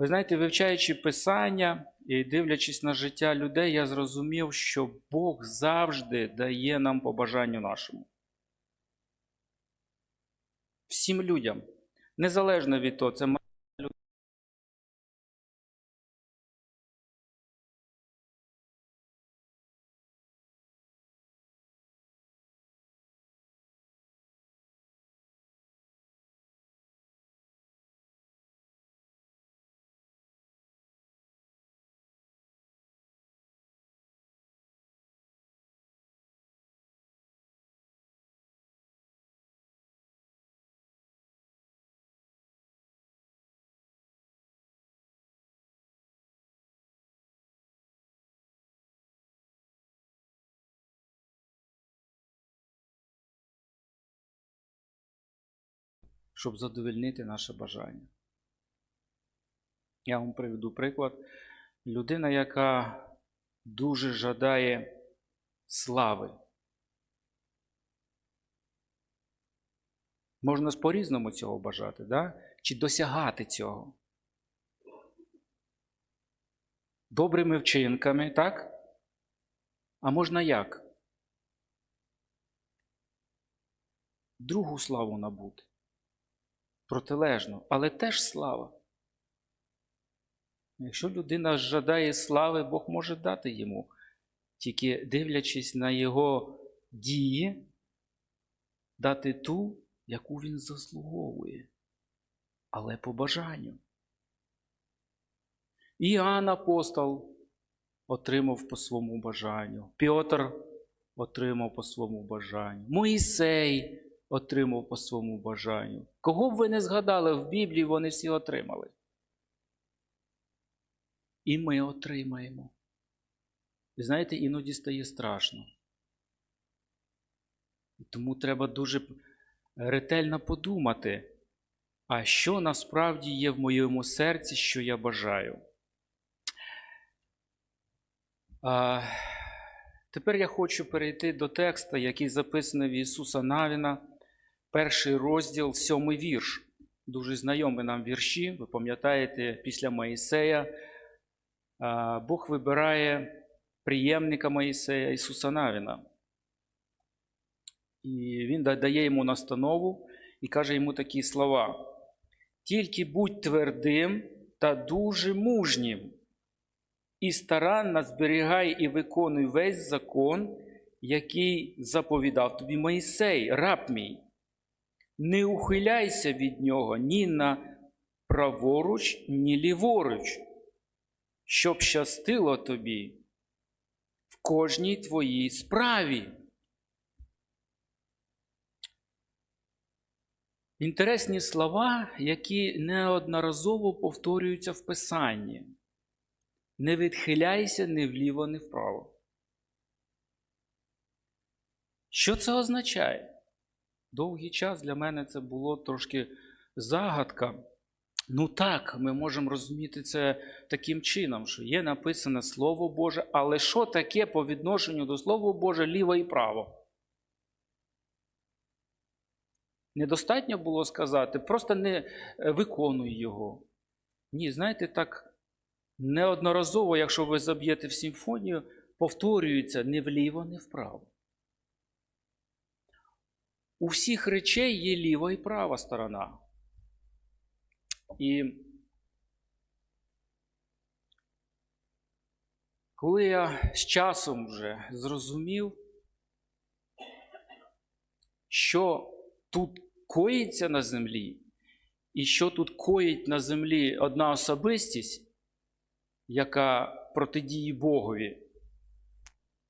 Ви знаєте, вивчаючи Писання і дивлячись на життя людей, я зрозумів, що Бог завжди дає нам побажанню нашому. Всім людям, незалежно від того, це щоб задовольнити наше бажання. Я вам приведу приклад. Людина, яка дуже жадає слави. Можна ж по-різному цього бажати, да? чи досягати цього. Добрими вчинками, так? А можна як? Другу славу набути. Протилежно, але теж слава. Якщо людина жадає слави, Бог може дати йому, тільки дивлячись на його дії, дати ту, яку він заслуговує, але по бажанню. Іоанн апостол отримав по своєму бажанню, Петр отримав по своєму бажанню, Моїсей отримав по своєму бажанню. Кого б ви не згадали в Біблії, вони всі отримали. І ми отримаємо. І знаєте, іноді стає страшно. І Тому треба дуже ретельно подумати, а що насправді є в моєму серці, що я бажаю. А, тепер я хочу перейти до текста, який записаний в Ісуса Навіна, перший розділ, сьомий вірш. Дуже знайомі нам вірші. Ви пам'ятаєте, після Моїсея Бог вибирає приємника Моїсея Ісуса Навіна. І він дає йому настанову і каже йому такі слова: тільки будь твердим та дуже мужнім, і старанно зберігай і виконуй весь закон, який заповідав тобі Моїсей, раб мій. Не ухиляйся від нього ні на праворуч, ні ліворуч, щоб щастило тобі в кожній твоїй справі. Інтересні слова, які неодноразово повторюються в Писанні. Не відхиляйся ні вліво, ні вправо. Що це означає? Довгий час для мене це було трошки загадка. Ну так, ми можемо розуміти це таким чином, що є написане Слово Боже, але що таке по відношенню до Слова Боже ліво і право? Недостатньо було сказати, просто не е, виконуй його. Ні, знаєте, так неодноразово, якщо ви заб'єте в симфонію, повторюється не вліво, не вправо. У всіх речей є ліва і права сторона. І коли я з часом вже зрозумів, що тут коїться на землі, і що тут коїть на землі одна особистість, яка протидіє Богові,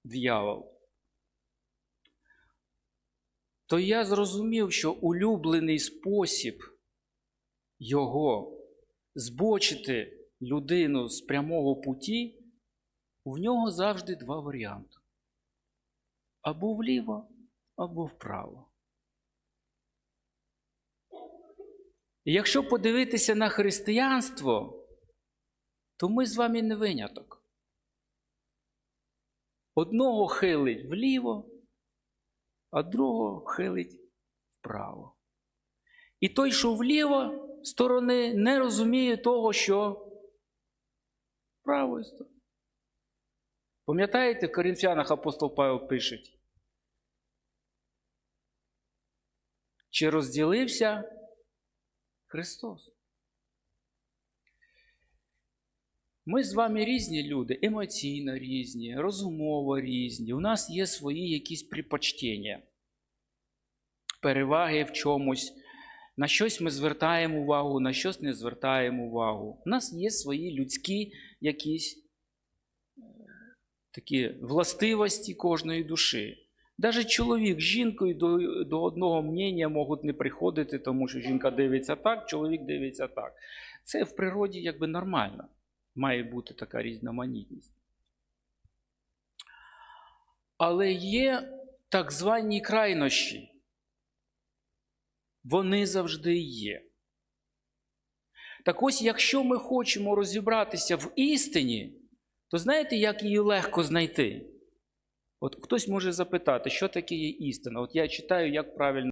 дьявол, то я зрозумів, що улюблений спосіб його збочити людину з прямого путі, в нього завжди два варіанти: або вліво, або вправо. І якщо подивитися на християнство, то ми з вами не виняток. Одного хилить вліво, а другого хилить вправо. І той, що вліво сторони, не розуміє того, що правою стороною. Пам'ятаєте, в Коринфянах апостол Павло пише, чи розділився Христос? Ми з вами різні люди, емоційно різні, розумово різні. У нас є свої якісь припочтення, переваги в чомусь. На щось ми звертаємо увагу, на щось не звертаємо увагу. У нас є свої людські якісь такі властивості кожної душі. Навіть чоловік з жінкою до, до одного мнення можуть не приходити, тому що жінка дивиться так, чоловік дивиться так. Це в природі якби нормально. Має бути така різноманітність. Але є так звані крайнощі. Вони завжди є. Так ось, якщо ми хочемо розібратися в істині, то знаєте, як її легко знайти? От хтось може запитати, що таке є істина. От я читаю, як правильно.